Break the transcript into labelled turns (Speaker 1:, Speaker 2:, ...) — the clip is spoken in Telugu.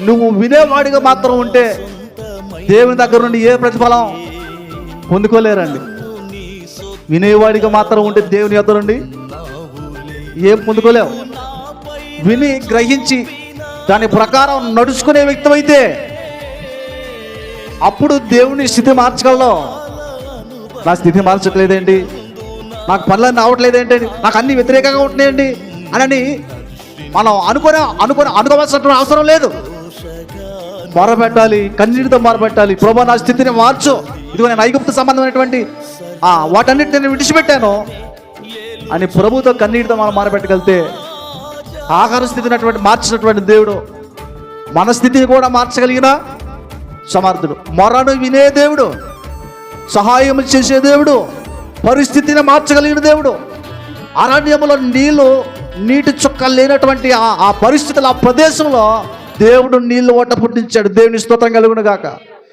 Speaker 1: నువ్వు వినేవాడిగా మాత్రం ఉంటే దేవుని దగ్గర నుండి ఏ ప్రతిఫలం పొందుకోలేరండి. వినేవాడిగా మాత్రం ఉంటే దేవుని యొద్ద నుండి ఏం పొందుకోలేవు. విని గ్రహించి దాని ప్రకారం నడుచుకునే వ్యక్తమైతే అప్పుడు దేవుని స్థితి మార్చగలవు నా స్థితి మార్చట్లేదేంటి? నాకు పనులన్నీ అవట్లేదేంటి నాకు అన్ని వ్యతిరేకంగా ఉంటున్నాయండి? అని మనం అనుకునే అనుకుని అనుకోవాల్సిన అవసరం లేదు. మొరబెట్టాలి కన్నీటితో మొరబెట్టాలి ప్రభా నా స్థితిని మార్చు. ఇదిగో నేను ఐగుప్త సంబంధమైనటువంటి ఆ, వాటన్నిటిని నేను విడిచిపెట్టాను. అని ప్రభుతో కన్నీటితో మనం మారబెట్టగలితే ఆహార స్థితినటువంటి మార్చినటువంటి దేవుడు మన స్థితిని కూడా మార్చగలిగిన సమర్థుడు. మొరను వినే దేవుడు సహాయం చేసే దేవుడు పరిస్థితిని మార్చగలిగిన దేవుడు అరణ్యంలో నీళ్ళు నీటి చుక్క లేనటువంటి ఆ ఆ పరిస్థితులు ఆ ప్రదేశంలో దేవుడు నీళ్ళు ఓట పుట్టించాడు. దేవుని స్తోత్రం కలుగును గాక